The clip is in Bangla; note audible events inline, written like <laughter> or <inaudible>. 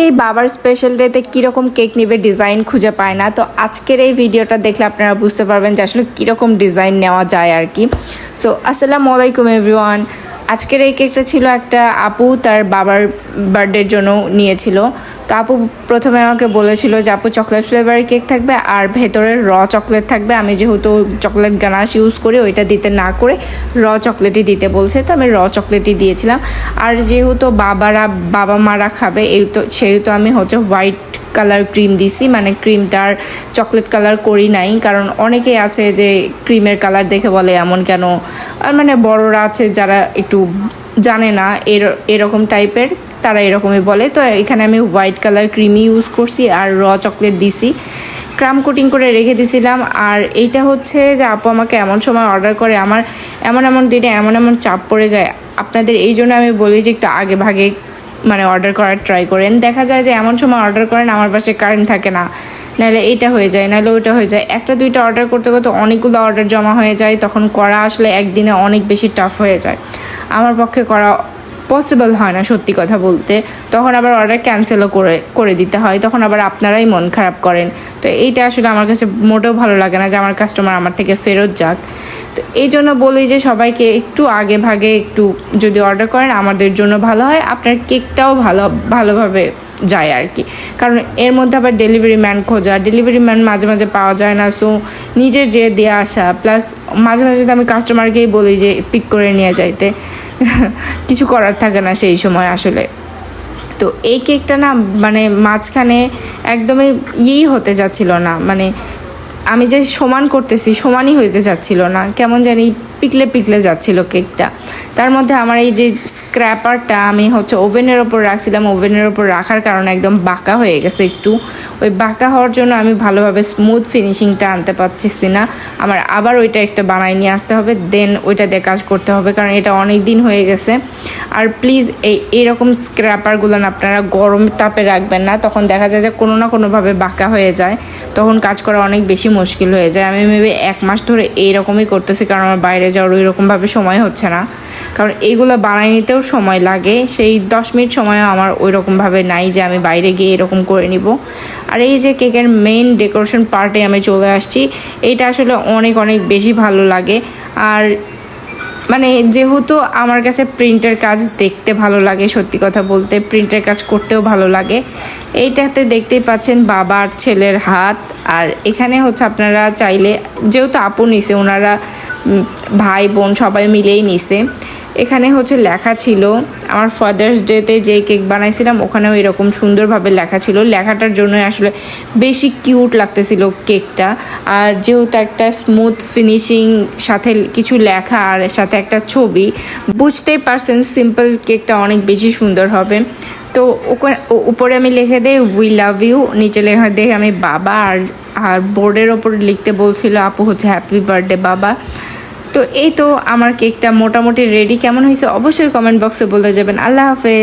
অনেকেই বাবার স্পেশাল ডেতে কীরকম কেক নিবে ডিজাইন খুঁজে পায় না। তো আজকের এই ভিডিওটা দেখলে আপনারা বুঝতে পারবেন যে আসলে কীরকম ডিজাইন নেওয়া যায় আর কি। সো আসসালামু আলাইকুম এভরিওয়ান আজকের এই কেকটা ছিল একটা আপু তার বাবার বার্থডের জন্য নিয়েছিল। তো আপু প্রথমে আমাকে বলেছিল যে, আপু চকলেট ফ্লেভারের কেক থাকবে আর ভেতরে র চকলেট থাকবে। আমি যেহেতু চকলেট গানাশ ইউজ করি, ওইটা দিতে না করে র চকলেটই দিতে বলছে। তো আমি র চকলেটই দিয়েছিলাম। আর যেহেতু বাবারা বাবা মারা খাবে, এই তো, সেহেতু আমি হচ্ছে হোয়াইট কালার ক্রিম দিছি মানে ক্রিমটার চকলেট কালার করি নাই, কারণ অনেকেই আছে যে ক্রিমের কালার দেখে বলে এমন কেন, আর মানে বড়রা আছে যারা একটু জানে না, এর, এরকম টাইপের তারা এরকমই বলে। তো এখানে আমি হোয়াইট কালার ক্রিমই ইউজ করছি আর র চকলেট দিছি। ক্রাম কোটিং করে রেখে দিছিলাম, আর এইটা হচ্ছে যে আপু আমাকে এমন সময় অর্ডার করে, আমার এমন এমন দিনে এমন এমন চাপ পড়ে যায়। আপনাদের এই জন্য আমি বলি যে একটু আগে ভাগে মানে অর্ডার করার ট্রাই করেন। দেখা যায় যে এমন সময় অর্ডার করেন, আমার পাশে কারেন্ট থাকে না। নাহলে এটা হয়ে যায়, নাহলে ওইটা হয়ে যায়। একটা দুইটা অর্ডার করতে করতে অনেকগুলো অর্ডার জমা হয়ে যায়, তখন করা আসলে একদিনে অনেক বেশি টাফ হয়ে যায়। আমার পক্ষে করা পসিবল হয় না সত্যি কথা বলতে। তখন আবার অর্ডার ক্যান্সেলও করে করে দিতে হয়। তখন আবার আপনারাই মন খারাপ করেন। তো এইটা আসলে আমার কাছে মোটেও ভালো লাগে না যে আমার কাস্টমার আমার থেকে ফেরত যাক। তো এই জন্য বলি যে সবাইকে একটু আগে ভাগে একটু যদি অর্ডার করেন, আমাদের জন্য ভালো হয়। আপনার কেকটাও ভালো, ভালোভাবে যায় আর কি। কারণ এর মধ্যে আবার ডেলিভারি ম্যান খোঁজা। ডেলিভারি ম্যান মাঝে মাঝে পাওয়া যায় না সো নিজের যে দিয়ে আসা প্লাস মাঝে মাঝে তো আমি কাস্টমারকেই বলি যে পিক করে নিয়ে যাইতে। <laughs> কিছু করার থাকে না সেই সময় আসলে। তো এই কেকটা না মানে মাঝখানে একদমই ইয়েই হতে যাচ্ছিল না। মানে আমি যে সমান করতেছি, সমানই হইতে যাচ্ছিল না। কেমন জানি পিকলে পিকলে যাচ্ছিল কেকটা। তার মধ্যে আমার এই যে স্ক্র্যাপারটা আমি হচ্ছে ওভেনের ওপর রাখছিলাম, ওভেনের ওপর রাখার কারণে একদম বাঁকা হয়ে গেছে একটু। ওই বাঁকা হওয়ার জন্য আমি ভালোভাবে স্মুথ ফিনিশিংটা আনতে পারছিস না। আমার আবার ওইটা একটা বানাই নিয়ে আসতে হবে দেন ওইটা দিয়ে কাজ করতে হবে, কারণ এটা অনেক দিন হয়ে গেছে। আর প্লিজ এই এইরকম স্ক্র্যাপারগুলো আপনারা গরম তাপে রাখবেন না। তখন দেখা যায় যে কোনো না কোনোভাবে বাঁকা হয়ে যায়। তখন কাজ করা অনেক বেশি মুশকিল হয়ে যায়। আমি মেবি এক মাস ধরে এইরকমই করতেছি, কারণ আমার বাইরে যাওয়ার ওই রকমভাবে সময় হচ্ছে না। কারণ এইগুলো বানাই নিতেও সময় লাগে। সেই দশ মিনিট সময়ও আমার ওই রকমভাবে নাই যে আমি বাইরে গিয়ে এরকম করে নিব। আর এই যে কেকের মেইন ডেকোরেশন পার্টে আমি চলে আসছি। এইটা আসলে অনেক অনেক বেশি ভালো লাগে। আর মানে যেহেতু আমার কাছে প্রিন্টের কাজ দেখতে ভালো লাগে, সত্যি কথা বলতে প্রিন্টের কাজ করতেও ভালো লাগে। এইটাতে দেখতেই পাচ্ছেন বাবার ছেলের হাত। আর এখানে হচ্ছে আপনারা চাইলে, যেহেতু আপু নিছে, ওনারা ভাই বোন সবাই মিলেই নিছে। এখানে হচ্ছে লেখা ছিল, আমার ফাদার্স ডেতে যে কেক বানাইছিলাম, ওখানেও এরকম সুন্দরভাবে লেখা ছিল। লেখাটার জন্য আসলে বেশি কিউট লাগতেছিল কেকটা। আর যেহেতু একটা স্মুথ ফিনিশিং সাথে কিছু লেখা আর সাথে একটা ছবি, বুঝতেই পারছেন সিম্পল কেকটা অনেক বেশি সুন্দর হবে। তো ওখানে উপরে আমি লিখে দেই উই লাভ ইউ নিচে লেখা দেই, আমি বাবা আর আর বোর্ডের ওপর লিখতে বলছিল, আপু হচ্ছে হ্যাপি বার্থডে বাবা। তো এই তো আমার কেকটা মোটামুটি রেডি কেমন হয়েছে অবশ্যই কমেন্ট বক্সে বলতে যাবেন। আল্লাহ হাফেজ।